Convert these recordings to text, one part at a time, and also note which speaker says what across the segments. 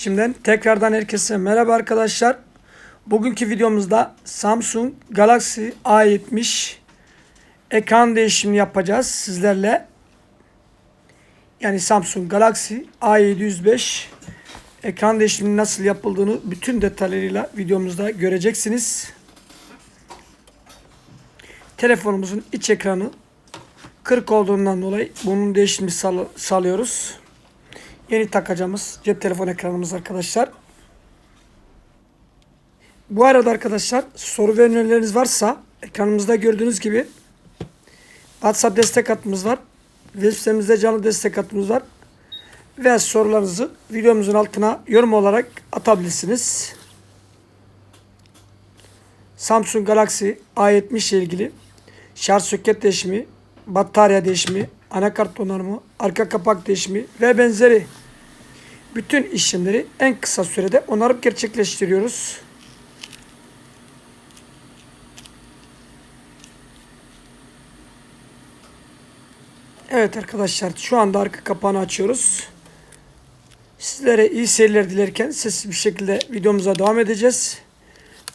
Speaker 1: Şimdiden tekrardan herkese merhaba arkadaşlar. Bugünkü videomuzda Samsung Galaxy A70 ekran değişimini yapacağız sizlerle. Yani Samsung Galaxy A705 ekran değişiminin nasıl yapıldığını bütün detaylarıyla videomuzda göreceksiniz. Telefonumuzun iç ekranı kırık olduğundan dolayı bunun değişimini sağ- sağlıyoruz. Yeni takacağımız cep telefon ekranımız arkadaşlar. Bu arada arkadaşlar soru ve önerileriniz varsa ekranımızda gördüğünüz gibi WhatsApp destek hattımız var. Web sitemizde canlı destek hattımız var. Ve sorularınızı videomuzun altına yorum olarak atabilirsiniz. Samsung Galaxy A70 ile ilgili şarj soket değişimi, batarya değişimi, anakart onarımı, arka kapak değişimi ve benzeri bütün işlemleri en kısa sürede onarıp gerçekleştiriyoruz. Evet arkadaşlar şu anda arka kapağını açıyoruz. Sizlere iyi seyirler dilerken sessiz bir şekilde videomuza devam edeceğiz.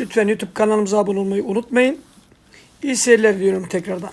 Speaker 1: Lütfen YouTube kanalımıza abone olmayı unutmayın. İyi seyirler diyorum tekrardan.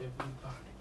Speaker 2: everybody.